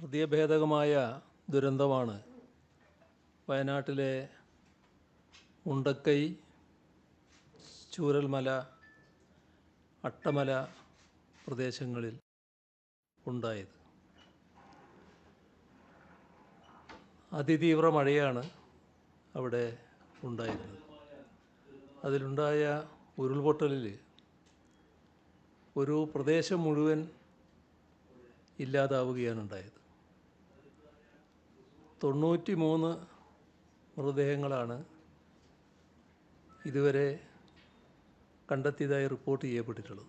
ഹൃദയഭേദകമായ ദുരന്തമാണ് വയനാട്ടിലെ ഉണ്ടക്കൈ ചൂരൽമല അട്ടമല പ്രദേശങ്ങളിൽ ഉണ്ടായത്. അതിതീവ്ര മഴയാണ് അവിടെ ഉണ്ടായിരുന്നത്. അതിലുണ്ടായ ഉരുൾപൊട്ടലിൽ ഒരു പ്രദേശം മുഴുവൻ ഇല്ലാതാവുകയാണ് ഉണ്ടായത്. തൊണ്ണൂറ്റി മൂന്ന് മൃതദേഹങ്ങളാണ് ഇതുവരെ കണ്ടെത്തിയതായി റിപ്പോർട്ട് ചെയ്യപ്പെട്ടിട്ടുള്ളത്.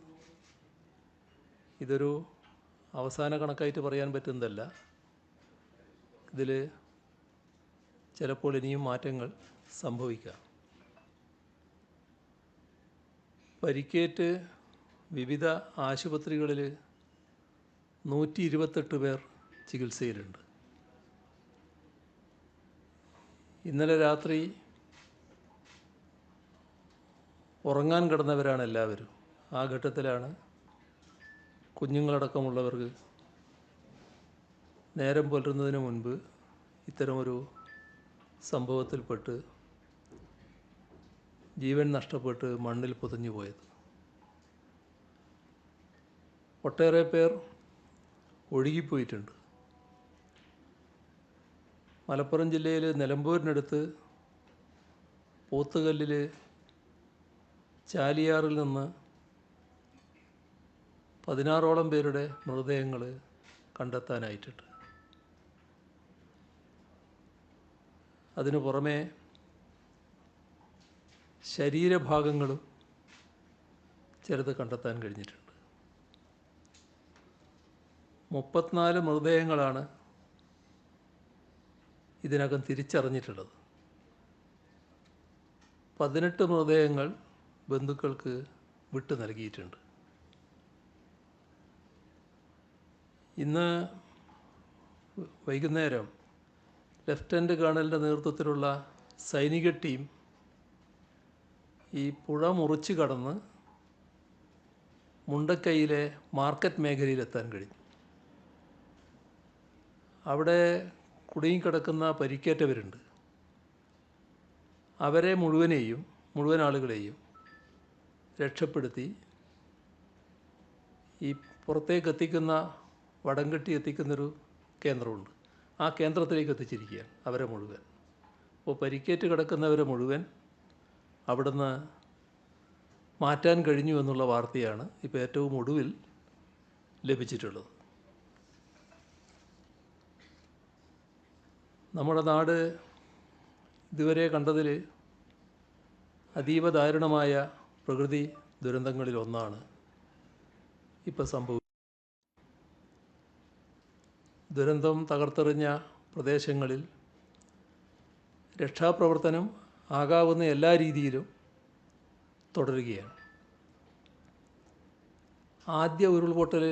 ഇതൊരു അവസാന കണക്കായിട്ട് പറയാൻ പറ്റുന്നതല്ല. ഇതിൽ ചിലപ്പോൾ ഇനിയും മാറ്റങ്ങൾ സംഭവിക്കാം. പരിക്കേറ്റ് വിവിധ ആശുപത്രികളിൽ നൂറ്റി ഇരുപത്തെട്ട് പേർ ചികിത്സയിലുണ്ട്. ഇന്നലെ രാത്രി ഉറങ്ങാൻ കിടന്നവരാണ് എല്ലാവരും. ആ ഘട്ടത്തിലാണ് കുഞ്ഞുങ്ങളടക്കമുള്ളവർക്ക് നേരം പുലരുന്നതിന് മുൻപ് ഇത്തരമൊരു സംഭവത്തിൽപ്പെട്ട് ജീവൻ നഷ്ടപ്പെട്ട് മണ്ണിൽ പൊതിഞ്ഞു പോയത്. ഒട്ടേറെ പേർ ഒഴുകിപ്പോയിട്ടുണ്ട്. മലപ്പുറം ജില്ലയിൽ നിലമ്പൂരിനടുത്ത് പോത്തുകല്ലിൽ ചാലിയാറിൽ നിന്ന് പതിനാറോളം പേരുടെ മൃതദേഹങ്ങൾ കണ്ടെത്താനായിട്ടുണ്ട്. അതിനു പുറമെ ശരീരഭാഗങ്ങളും ചിലത് കണ്ടെത്താൻ കഴിഞ്ഞിട്ടുണ്ട്. മുപ്പത്തിനാല് മൃതദേഹങ്ങളാണ് ഇതിനകം തിരിച്ചറിഞ്ഞിട്ടുള്ളത്. പതിനെട്ട് മൃതദേഹങ്ങൾ ബന്ധുക്കൾക്ക് വിട്ടു നൽകിയിട്ടുണ്ട്. ഇന്ന് വൈകുന്നേരം ലെഫ്റ്റനന്റ് കേണലിന്റെ നേതൃത്വത്തിലുള്ള സൈനിക ടീം ഈ പുഴ മുറിച്ച് കടന്ന് മുണ്ടക്കൈയിലെ മാർക്കറ്റ് മേഖലയിലെത്താൻ കഴിഞ്ഞു. അവിടെ കുടുങ്ങിക്കിടക്കുന്ന പരിക്കേറ്റവരുണ്ട്. അവരെ മുഴുവനെയും മുഴുവൻ ആളുകളെയും രക്ഷപ്പെടുത്തി ഈ പുറത്തേക്ക് എത്തിക്കുന്ന വടംകെട്ടി എത്തിക്കുന്നൊരു കേന്ദ്രമുണ്ട്. ആ കേന്ദ്രത്തിലേക്ക് എത്തിച്ചിരിക്കുകയാണ് അവരെ മുഴുവൻ. അപ്പോൾ പരിക്കേറ്റ് കിടക്കുന്നവരെ മുഴുവൻ അവിടുന്ന് മാറ്റാൻ കഴിഞ്ഞു എന്നുള്ള വാർത്തയാണ് ഇപ്പോൾ ഏറ്റവും ഒടുവിൽ ലഭിച്ചിട്ടുള്ളത്. നമ്മുടെ നാട് ഇതുവരെ കണ്ടതിൽ അതീവ ദാരുണമായ പ്രകൃതി ദുരന്തങ്ങളിൽ ഒന്നാണ് ഇപ്പോൾ സംഭവിച്ചത് ദുരന്തം തകർത്തെറിഞ്ഞ പ്രദേശങ്ങളിൽ രക്ഷാപ്രവർത്തനം ആകാവുന്ന എല്ലാ രീതിയിലും തുടരുകയാണ്. ആദ്യ ഉരുൾപൊട്ടൽ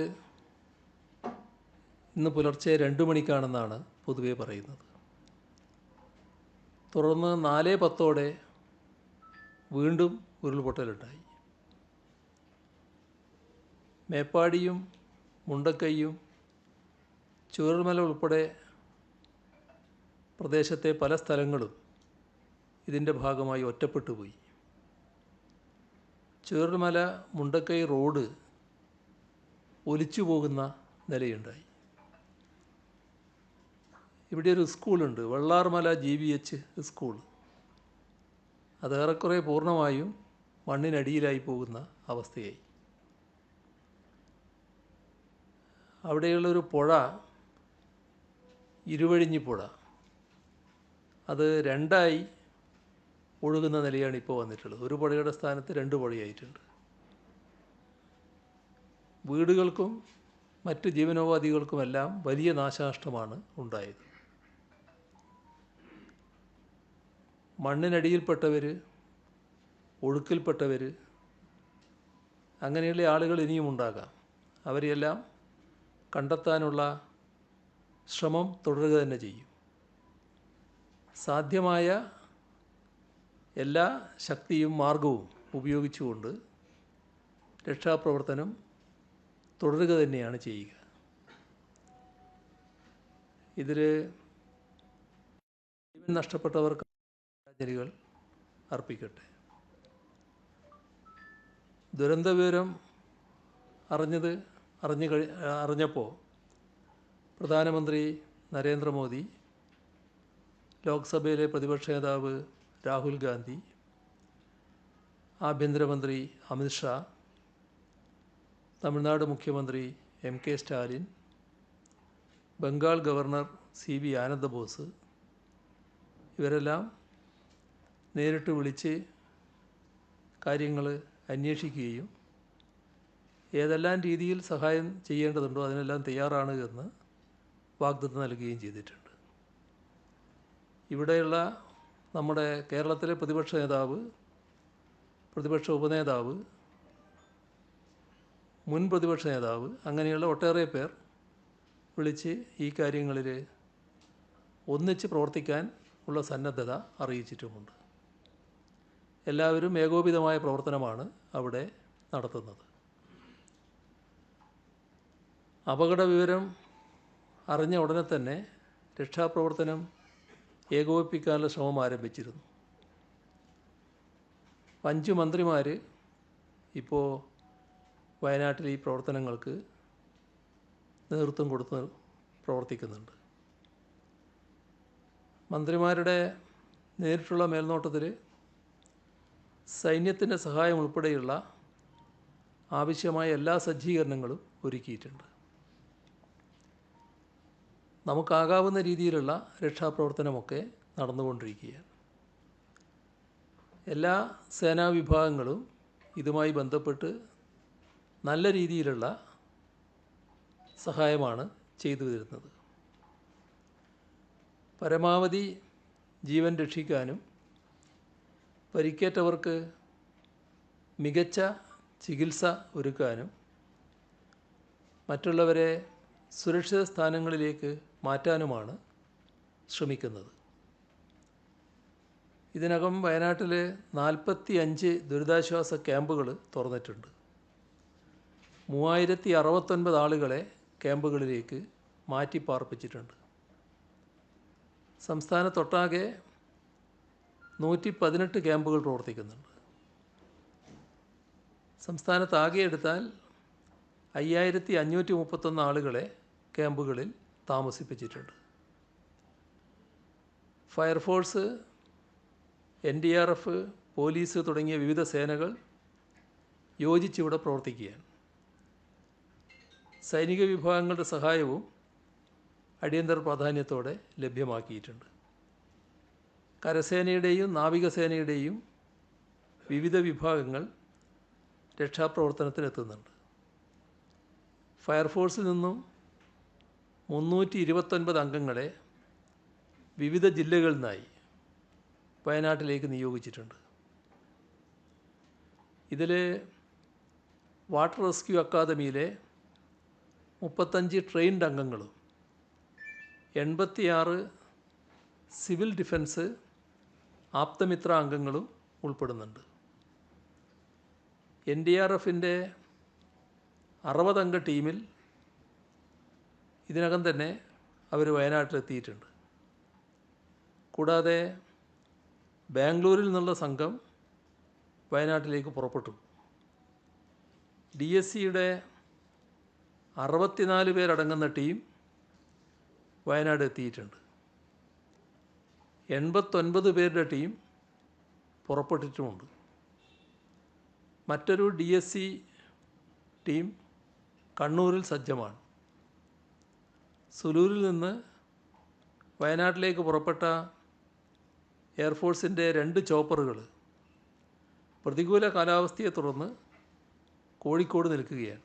ഇന്ന് പുലർച്ചെ രണ്ട് മണിക്കാണെന്നാണ് പൊതുവെ പറയുന്നത്. തുടർന്ന് നാല് പത്തോടെ വീണ്ടും ഉരുൾപൊട്ടലുണ്ടായി. മേപ്പാടിയും മുണ്ടക്കൈയും ചുരൽമല ഉൾപ്പെടെ പ്രദേശത്തെ പല സ്ഥലങ്ങളും ഇതിന്റെ ഭാഗമായി ഒറ്റപ്പെട്ടു പോയി. ചുരൽമല മുണ്ടക്കൈ റോഡ് ഒലിച്ചു പോകുന്ന നിലയുണ്ടായി. ഇവിടെ ഒരു സ്കൂളുണ്ട് Vellarmala G V H school. അത് ഏറെക്കുറെ പൂർണമായും മണ്ണിനടിയിലായി പോകുന്ന അവസ്ഥയായി. അവിടെയുള്ളൊരു പുഴ ഇരുവഴിഞ്ഞി പുഴ. അത് രണ്ടായി ഒഴുകുന്ന നിലയാണ് ഇപ്പോൾ വന്നിട്ടുള്ളത്. ഒരു പുഴയുടെ സ്ഥാനത്ത് രണ്ട് പുഴയായിട്ടുണ്ട്. വീടുകൾക്കും മറ്റ് ജീവനോപാധികൾക്കുമെല്ലാം വലിയ നാശനഷ്ടമാണ് ഉണ്ടായത്. മണ്ണിനടിയിൽപ്പെട്ടവർ ഒഴുക്കിൽപ്പെട്ടവർ അങ്ങനെയുള്ള ആളുകൾ ഇനിയും ഉണ്ടാകാം. അവരെയെല്ലാം കണ്ടെത്താനുള്ള ശ്രമം തുടരുക തന്നെ ചെയ്യും. സാധ്യമായ എല്ലാ ശക്തിയും മാർഗവും ഉപയോഗിച്ചുകൊണ്ട് രക്ഷാപ്രവർത്തനം തുടരുക തന്നെയാണ് ചെയ്യുക. ഇതിൽ ജീവൻ നഷ്ടപ്പെട്ടവർക്ക് ആദരാഞ്ജലികൾ അർപ്പിക്കട്ടെ. ദുരന്ത വിവരം അറിഞ്ഞത് അറിഞ്ഞു കഴി അറിഞ്ഞപ്പോൾ പ്രധാനമന്ത്രി നരേന്ദ്രമോദി ലോക്സഭയിലെ പ്രതിപക്ഷ നേതാവ് രാഹുൽ ഗാന്ധി ആഭ്യന്തരമന്ത്രി അമിത്ഷാ തമിഴ്നാട് മുഖ്യമന്ത്രി M K Stalin Bengal governor C V Ananda Bose ഇവരെല്ലാം നേരിട്ട് വിളിച്ച് കാര്യങ്ങൾ അന്വേഷിക്കുകയും ഏതെല്ലാം രീതിയിൽ സഹായം ചെയ്യേണ്ടതുണ്ടോ അതിനെല്ലാം തയ്യാറാണ് എന്ന് വാഗ്ദത്തം നൽകുകയും ചെയ്തിട്ടുണ്ട്. ഇവിടെയുള്ള നമ്മുടെ കേരളത്തിലെ പ്രതിപക്ഷ നേതാവ് പ്രതിപക്ഷ ഉപനേതാവ് മുൻ പ്രതിപക്ഷ നേതാവ് അങ്ങനെയുള്ള ഒട്ടേറെ പേർ വിളിച്ച് ഈ കാര്യങ്ങളിൽ ഒന്നിച്ച് പ്രവർത്തിക്കാൻ ഉള്ള സന്നദ്ധത അറിയിച്ചിട്ടുമുണ്ട്. എല്ലാവരും ഏകോപിതമായ പ്രവർത്തനമാണ് അവിടെ നടത്തുന്നത്. അപകട വിവരം അറിഞ്ഞ ഉടനെ തന്നെ രക്ഷാപ്രവർത്തനം ഏകോപിപ്പിക്കാനുള്ള ശ്രമം ആരംഭിച്ചിരുന്നു. അഞ്ച് മന്ത്രിമാർ ഇപ്പോൾ വയനാട്ടിൽ ഈ പ്രവർത്തനങ്ങൾക്ക് നേതൃത്വം കൊടുത്ത് പ്രവർത്തിക്കുന്നുണ്ട്. മന്ത്രിമാരുടെ നേരിട്ടുള്ള മേൽനോട്ടത്തിൽ സൈന്യത്തിന്റെ സഹായം ഉൾപ്പെടെയുള്ള ആവശ്യമായ എല്ലാ സജ്ജീകരണങ്ങളും ഒരുക്കിയിട്ടുണ്ട്. നമുക്കാകാവുന്ന രീതിയിലുള്ള രക്ഷാപ്രവർത്തനമൊക്കെ നടന്നുകൊണ്ടിരിക്കുകയാണ്. എല്ലാ സേനാ വിഭാഗങ്ങളും ഇതുമായി ബന്ധപ്പെട്ട് നല്ല രീതിയിലുള്ള സഹായമാണ് ചെയ്തു വരുന്നത് പരമാവധി ജീവൻ രക്ഷിക്കാനും പരിക്കേറ്റവർക്ക് മികച്ച ചികിത്സ ഒരുക്കാനും മറ്റുള്ളവരെ സുരക്ഷിത സ്ഥാനങ്ങളിലേക്ക് മാറ്റാനുമാണ് ശ്രമിക്കുന്നത്. ഇതിനകം വയനാട്ടിൽ നാൽപ്പത്തി അഞ്ച് ദുരിതാശ്വാസ ക്യാമ്പുകൾ തുറന്നിട്ടുണ്ട്. മൂവായിരത്തി അറുപത്തൊൻപത് ആളുകളെ ക്യാമ്പുകളിലേക്ക് മാറ്റി പാർപ്പിച്ചിട്ടുണ്ട് സംസ്ഥാനത്തൊട്ടാകെ നൂറ്റി പതിനെട്ട് ക്യാമ്പുകൾ പ്രവർത്തിക്കുന്നുണ്ട്. സംസ്ഥാനത്താകെ എടുത്താൽ അയ്യായിരത്തി അഞ്ഞൂറ്റി മുപ്പത്തൊന്ന് ആളുകളെ ക്യാമ്പുകളിൽ താമസിപ്പിച്ചിട്ടുണ്ട്. Fire force N D R F police തുടങ്ങിയ വിവിധ സേനകൾ യോജിച്ചിവിടെ പ്രവർത്തിക്കുകയാണ്. സൈനിക വിഭാഗങ്ങളുടെ സഹായവും അടിയന്തര പ്രാധാന്യത്തോടെ ലഭ്യമാക്കിയിട്ടുണ്ട്. കരസേനയുടെയും നാവികസേനയുടെയും വിവിധ വിഭാഗങ്ങൾ രക്ഷാപ്രവർത്തനത്തിനെത്തുന്നുണ്ട്. ഫയർഫോഴ്സിൽ നിന്നും മുന്നൂറ്റി ഇരുപത്തൊൻപത് അംഗങ്ങളെ വിവിധ ജില്ലകളിൽ നിന്നായി വയനാട്ടിലേക്ക് നിയോഗിച്ചിട്ടുണ്ട്. ഇതിൽ വാട്ടർ റെസ്ക്യൂ അക്കാദമിയിലെ മുപ്പത്തഞ്ച് ട്രെയിൻഡ് അംഗങ്ങളും എൺപത്തിയാറ് സിവിൽ ഡിഫൻസ് ആപ്തമിത്ര അംഗങ്ങളും ഉൾപ്പെടുന്നുണ്ട്. എൻ ഡി ആർ എഫിന്റെ അറുപതംഗ ടീമിൽ ഇതിനകം തന്നെ അവർ വയനാട്ടിലെത്തിയിട്ടുണ്ട്. കൂടാതെ ബാംഗ്ലൂരിൽ നിന്നുള്ള സംഘം വയനാട്ടിലേക്ക് പുറപ്പെട്ടു. ഡി എസ് സിയുടെ അറുപത്തിനാല് പേരടങ്ങുന്ന ടീം വയനാട് എത്തിയിട്ടുണ്ട്. എൺപത്തൊൻപത് പേരുടെ ടീം പുറപ്പെട്ടിട്ടുമുണ്ട്. മറ്റൊരു ഡി എസ് സി ടീം കണ്ണൂരിൽ സജ്ജമാണ്. സുലൂരിൽ നിന്ന് വയനാട്ടിലേക്ക് പുറപ്പെട്ട എയർഫോഴ്സിന്റെ രണ്ട് ചോപ്പറുകൾ പ്രതികൂല കാലാവസ്ഥയെ തുടർന്ന് കോഴിക്കോട് നിൽക്കുകയാണ്.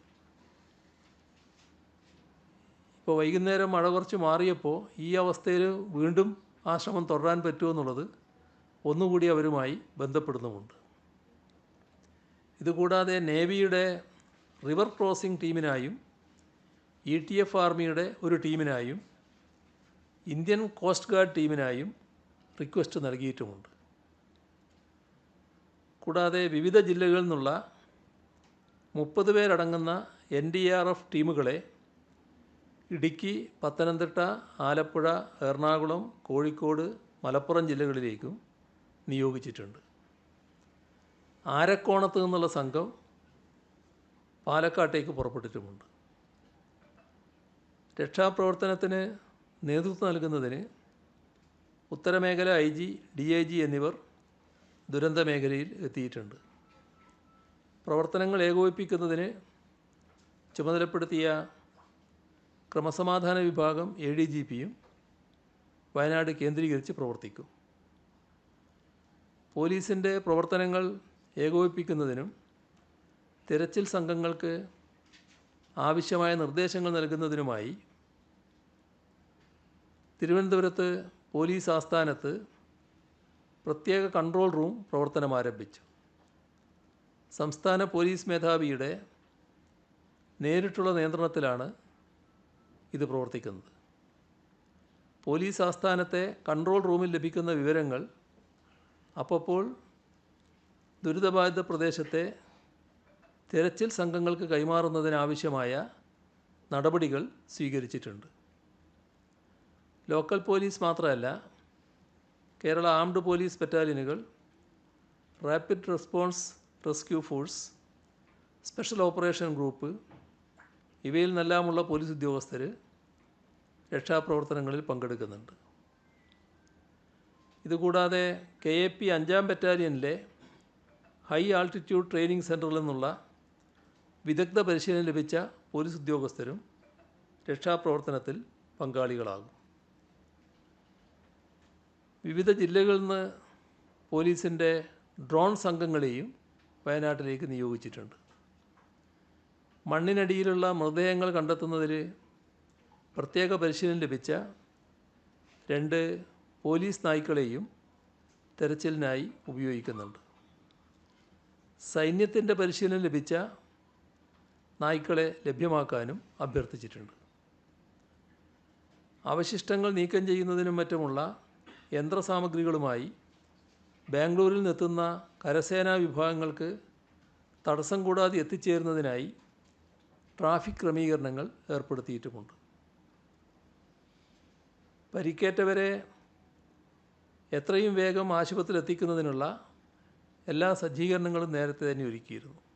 ഇപ്പോൾ വൈകുന്നേരം മഴ കുറച്ച് മാറിയപ്പോൾ ഈ അവസ്ഥയിൽ വീണ്ടും ആ ശ്രമം തുടരാൻ പറ്റുമോ എന്നുള്ളത് ഒന്നുകൂടി അവരുമായി ബന്ധപ്പെടുന്നുമുണ്ട്. ഇതുകൂടാതെ നേവിയുടെ റിവർ ക്രോസിംഗ് ടീമിനായും ഇ ടി എഫ് ആർമിയുടെ ഒരു ടീമിനായും ഇന്ത്യൻ കോസ്റ്റ് ഗാർഡ് ടീമിനായും റിക്വസ്റ്റ് നൽകിയിട്ടുമുണ്ട്. കൂടാതെ വിവിധ ജില്ലകളിൽ നിന്നുള്ള മുപ്പത് പേരടങ്ങുന്ന എൻ ഡി ആർ എഫ് ടീമുകളെ ഇടുക്കി പത്തനംതിട്ട ആലപ്പുഴ എറണാകുളം കോഴിക്കോട് മലപ്പുറം ജില്ലകളിലേക്കും നിയോഗിച്ചിട്ടുണ്ട്. ആരക്കോണത്ത് നിന്നുള്ള സംഘം പാലക്കാട്ടേക്ക് പുറപ്പെട്ടിട്ടുമുണ്ട്. രക്ഷാപ്രവർത്തനത്തിന് നേതൃത്വം നൽകുന്നതിന് ഉത്തരമേഖല I G D I G എന്നിവർ ദുരന്ത മേഖലയിൽ എത്തിയിട്ടുണ്ട്. പ്രവർത്തനങ്ങൾ ഏകോപിപ്പിക്കുന്നതിന് ചുമതലപ്പെടുത്തിയ ക്രമസമാധാന വിഭാഗം എ ഡി ജി പിയും വയനാട് കേന്ദ്രീകരിച്ച് പ്രവർത്തിക്കും. പോലീസിന്റെ പ്രവർത്തനങ്ങൾ ഏകോപിപ്പിക്കുന്നതിനും തിരച്ചിൽ സംഘങ്ങൾക്ക് ആവശ്യമായ നിർദ്ദേശങ്ങൾ നൽകുന്നതിനുമായി തിരുവനന്തപുരത്ത് പോലീസ് ആസ്ഥാനത്ത് പ്രത്യേക കൺട്രോൾ റൂം പ്രവർത്തനം ആരംഭിച്ചു. സംസ്ഥാന പോലീസ് മേധാവിയുടെ നേരിട്ടുള്ള നിയന്ത്രണത്തിലാണ് ഇത് പ്രവർത്തിക്കുന്നത്. പോലീസ് ആസ്ഥാനത്തെ കൺട്രോൾ റൂമിൽ ലഭിക്കുന്ന വിവരങ്ങൾ അപ്പോൾ ദുരിതബാധിത പ്രദേശത്തെ തിരച്ചിൽ സംഘങ്ങൾക്ക് കൈമാറുന്നതിനാവശ്യമായ നടപടികൾ സ്വീകരിച്ചിട്ടുണ്ട്. ലോക്കൽ പോലീസ് മാത്രമല്ല Kerala armed police ബറ്റാലിയനുകൾ rapid response rescue force special operation group ഇവയിൽ നിന്നെല്ലാമുള്ള പോലീസ് ഉദ്യോഗസ്ഥർ രക്ഷാപ്രവർത്തനങ്ങളിൽ പങ്കെടുക്കുന്നുണ്ട്. ഇതുകൂടാതെ കെ എ പി അഞ്ചാം ബറ്റാലിയനിലെ ഹൈ ആൾട്ടിറ്റ്യൂഡ് ട്രെയിനിങ് സെന്ററിൽ നിന്നുള്ള വിദഗ്ധ പരിശീലനം ലഭിച്ച പോലീസ് ഉദ്യോഗസ്ഥരും രക്ഷാപ്രവർത്തനത്തിൽ പങ്കാളികളാകും. വിവിധ ജില്ലകളിൽ നിന്ന് പോലീസിന്റെ ഡ്രോൺ സംഘങ്ങളെയും വയനാട്ടിലേക്ക് നിയോഗിച്ചിട്ടുണ്ട്. മണ്ണിനടിയിലുള്ള മൃതദേഹങ്ങൾ കണ്ടെത്തുന്നതിൽ പ്രത്യേക പരിശീലനം ലഭിച്ച രണ്ട് പോലീസ് നായ്ക്കളെയും തെരച്ചിലിനായി ഉപയോഗിക്കുന്നുണ്ട്. സൈന്യത്തിന്റെ പരിശീലനം ലഭിച്ച നായ്ക്കളെ ലഭ്യമാക്കാനും അഭ്യർത്ഥിച്ചിട്ടുണ്ട്. അവശിഷ്ടങ്ങൾ നീക്കം ചെയ്യുന്നതിനും മറ്റുമുള്ള യന്ത്രസാമഗ്രികളുമായി ബാംഗ്ലൂരിൽ നിന്നെത്തുന്ന കരസേനാ വിഭാഗങ്ങൾക്ക് തടസ്സം കൂടാതെ എത്തിച്ചേരുന്നതിനായി ട്രാഫിക് ക്രമീകരണങ്ങൾ ഏർപ്പെടുത്തിയിട്ടുമുണ്ട്. പരിക്കേറ്റവരെ എത്രയും വേഗം ആശുപത്രിയിൽ എത്തിക്കുന്നതിനുള്ള എല്ലാ സജ്ജീകരണങ്ങളും നേരത്തെ തന്നെ ഒരുക്കിയിരുന്നു.